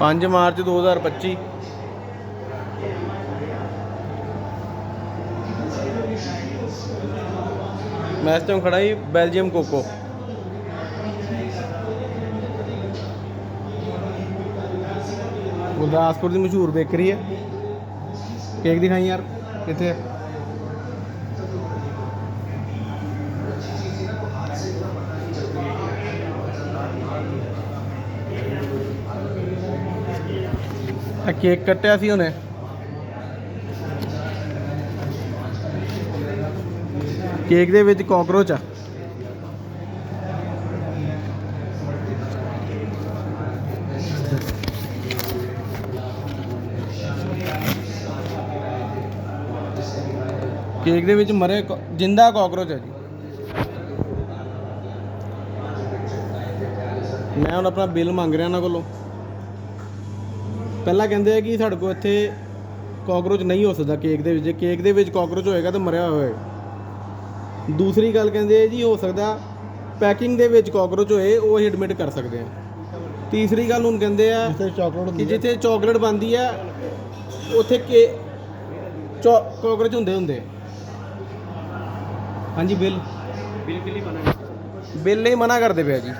5 March 2025 ਮੈਂ ਇਸ time ਖੜਾ ਹੀ ਬੈਲਜੀਅਮ ਕੋਕੋ। ਗੁਰਦਾਸਪੁਰ ਦੀ ਮਸ਼ਹੂਰ ਬੇਕਰੀ ਹੈ। ਕੇਕ ਦਿਖਾਈ ਯਾਰ, ਕਿੱਥੇ ਹੈ? ਆ ਕੇਕ ਕੱਟਿਆ ਸੀ ਉਹਨੇ। ਕੇਕ ਦੇ ਵਿੱਚ ਕਾਕਰੋਚ ਆ। ਕੇਕ ਦੇ ਵਿੱਚ ਮਰੇ ਜਿੰਦਾ ਕਾਕਰੋਚ ਹੈ ਜੀ। ਮੈਂ ਹੁਣ ਆਪਣਾ ਬਿੱਲ ਮੰਗ ਰਿਹਾ ਇਹਨਾਂ ਕੋਲੋਂ। ਪਹਿਲਾਂ ਕਹਿੰਦੇ ਆ ਕਿ ਸਾਡੇ ਕੋਲ ਇੱਥੇ ਕਾਕਰੋਚ ਨਹੀਂ ਹੋ ਸਕਦਾ ਕੇਕ ਦੇ ਵਿੱਚ। ਜੇ ਕੇਕ ਦੇ ਵਿੱਚ ਕਾਕਰੋਚ ਹੋਏਗਾ ਤਾਂ ਮਰਿਆ ਹੋਏਗਾ ਦੂਸਰੀ ਗੱਲ ਕਹਿੰਦੇ ਆ ਜੀ ਹੋ ਸਕਦਾ ਪੈਕਿੰਗ ਦੇ ਵਿੱਚ ਕਾਕਰੋਚ ਹੋਏ ਉਹ ਅਸੀਂ ਐਡਮਿਟ ਕਰ ਸਕਦੇ ਆ ਤੀਸਰੀ ਗੱਲ ਹੁਣ ਕਹਿੰਦੇ ਆ ਜਿੱਥੇ ਚਾਕਲੇਟ ਕਿ ਹੁੰਦੀ ਹੈ ਜਿੱਥੇ ਚਾਕਲੇਟ ਬਣਦੀ ਆ ਉੱਥੇ ਕੇ ਚੋ ਕਾਕਰੋਚ ਹੁੰਦੇ ਹੁੰਦੇ। ਹਾਂਜੀ ਬਿੱਲ। ਬਿਲਕੁਲ ਹੀ ਮਨਾ ਬਿੱਲ ਨਹੀਂ ਮਨਾ ਕਰਦੇ ਪਿਆ ਜੀ।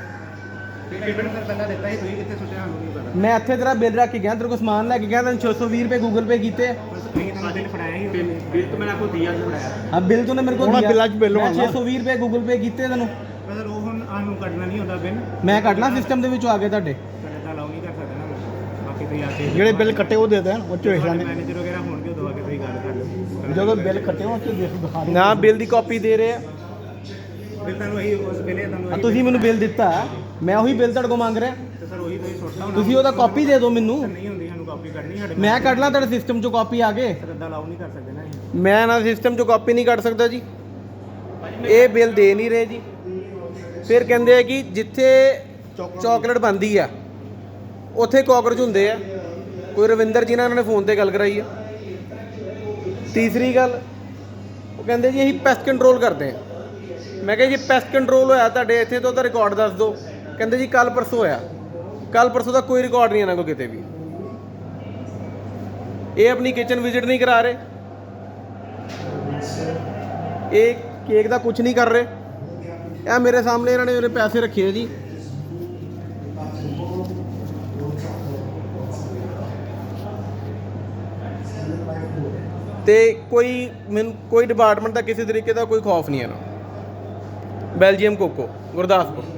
ਪੇਮੈਂਟ ਸਰ ਪਹਿਲਾਂ ਦਿੱਤਾ ਸੀ ਤੁਸੀਂ ਕਿੱਥੇ ਸੁੱਟਿਆ ਸਾਨੂੰ ਨਹੀਂ ਪਤਾ। ਮੈਂ ਇੱਥੇ ਤੇਰਾ ਬਿੱਲ ਰੱਖ ਕੇ ਗਿਆ ਤੇਰੇ ਕੋਲ ਸਮਾਨ ਲੈ ਕੇ ਗਿਆ ਤੈਨੂੰ 620 ਰੁਪਏ ਗੂਗਲ ਪੇ ਕੀਤੇ। ਬਸ ਤੁਸੀਂ ਤਾਂ ਬਿੱਲ ਫੜਾਇਆ ਹੀ ਬਿੱਲ ਤਾਂ ਮੈਂ ਆਪਕੋ ਦਿਆ ਜੀ ਫੜਾਇਆ। ਹਾਂ ਬਿੱਲ ਤੂੰ ਮੇਰੇ ਕੋਲ ਦਿਆ। ਬਿੱਲਾਂ 'ਚ ਬਿੱਲ ਮੈਂ ਹੋਣਾ। 620 ਰੁਪਏ ਗੂਗਲ ਪੇ ਕੀਤੇ ਤੈਨੂੰ। ਪਰ ਸਰ ਉਹ ਹੁਣ ਆਨੂੰ ਕੱਢਣਾ ਨਹੀਂ ਹੁੰਦਾ ਬਿੱਲ। ਮੈਂ ਕੱਢਣਾ ਸਿਸਟਮ ਦੇ ਵਿੱਚੋਂ ਆ ਕੇ ਤੁਹਾਡੇ। ਤੁਹਾਡੇ ਤਾਂ ਅਲਾਉ ਨਹੀਂ ਕਰ ਸਕਦਾ ਨਾ ਮੈਂ। ਬਾਕੀ ਤੁਸੀਂ ਆ ਕੇ ਜਿਹੜੇ ਬਿੱਲ ਕੱਟੇ ਉਹ ਦੇ ਦੇਣ ਉਹ ਚ ਵੇਖ ਲਾਂਗੇ ਮੈਨੇਜਰ ਵਗੈਰਾ ਹੋਣਗੇ ਉਦੋਂ ਆ ਕੇ ਤੁਸੀਂ ਗੱਲ ਕਰ ਲਓ। ਜਦੋਂ ਬਿੱਲ ਕੱਟੇ ਉਹ ਚ ਦੇਖ ਦਿਖਾ ਦੇ। ਨਾ ਬਿੱਲ ਦੀ ਕਾਪੀ ਦੇ ਰਹੇ ਆ। ਬਿੱਲ ਤੁਹਾਨੂੰ ਇਹੀ ਉਸ ਵੇਲੇ ਤੁਹਾਨੂੰ ਆ ਇਹੀ ਤੁਸੀਂ ਮੈਨੂੰ ਬਿੱਲ ਦਿੱਤਾ। ਮੈਂ ਉਹੀ ਬਿੱਲ ਤੁਹਾਡੇ ਕੋਲ ਮੰਗ ਰਿਹਾ। ਤੇ ਸਰ ਉਹੀ ਤੁਸੀਂ ਸੁੱਟਦਾ ਤੁਸੀਂ ਉਹਦਾ ਕਾਪੀ ਦੇ ਦਿਓ ਮੈਨੂੰ। ਨਹੀਂ ਹੁੰਦੀ ਸਾਨੂੰ ਕਾਪੀ ਕੱਢਣੀ ਸਾਡੇ ਮੈਂ ਕੱਢ ਲਾਂ ਤੁਹਾਡੇ ਸਿਸਟਮ ਚੋਂ ਕਾਪੀ ਆ ਕੇ। ਸਰ ਅੱਦਾ ਅਲਾਉ ਨਹੀਂ ਕਰ ਸਕਦੇ ਨਾ ਅਸੀਂ। ਮੈਂ ਨਾ ਸਿਸਟਮ ਚੋਂ ਕਾਪੀ ਨਹੀਂ ਕੱਢ ਸਕਦਾ ਜੀ। ਇਹ ਬਿੱਲ ਦੇ ਨਹੀਂ ਰਹੇ ਜੀ। ਫਿਰ ਕਹਿੰਦੇ ਆ ਕਿ ਜਿੱਥੇ ਚਾਕਲੇਟ ਬਣਦੀ ਆ, ਉੱਥੇ ਕਾਕਰੋਚ ਹੁੰਦੇ ਆ। ਕੋਈ ਰਵਿੰਦਰ ਜੀ ਨਾਲ ਇਹਨਾਂ ਨੇ ਫੋਨ ਤੇ ਗੱਲ ਕਰਾਈ ਆ। ਤੀਸਰੀ ਗੱਲ, ਉਹ ਕਹਿੰਦੇ ਜੀ ਅਸੀਂ ਪੈਸਟ ਕੰਟਰੋਲ ਕਰਦੇ ਆ। ਮੈਂ ਕਿਹਾ ਜੀ ਪੈਸਟ ਕੰਟਰੋਲ ਹੋਇਆ ਤੁਹਾਡੇ ਇੱਥੇ ਤੋਂ ਤਾਂ ਰਿਕਾਰਡ ਦੱਸ ਦਿਓ। ਕਹਿੰਦੇ ਜੀ ਕੱਲ ਪਰਸੋਂ ਹੋਇਆ। ਕੱਲ ਪਰਸੋਂ ਦਾ ਕੋਈ ਰਿਕਾਰਡ ਨਹੀਂ ਇਹਨਾਂ ਕੋਲ ਕਿਤੇ ਵੀ। ਇਹ ਆਪਣੀ ਕਿਚਨ ਵਿਜ਼ਿਟ ਨਹੀਂ ਕਰਾ ਰਹੇ। ਇਹ ਕੇਕ ਦਾ ਕੁਝ ਨਹੀਂ ਕਰ ਰਹੇ। ਇਹ ਮੇਰੇ ਸਾਹਮਣੇ ਇਹਨਾਂ ਨੇ ਉਹਨੇ ਪੈਸੇ ਰੱਖੇ ਜੀ। ਤੇ ਕੋਈ ਮੈਨੂੰ ਕੋਈ ਡਿਪਾਰਟਮੈਂਟ ਦਾ ਕਿਸੇ ਤਰੀਕੇ ਦਾ ਕੋਈ ਖੌਫ ਨਹੀਂ ਹੈ ਨਾ। Belgium Coco, Gurdaspur.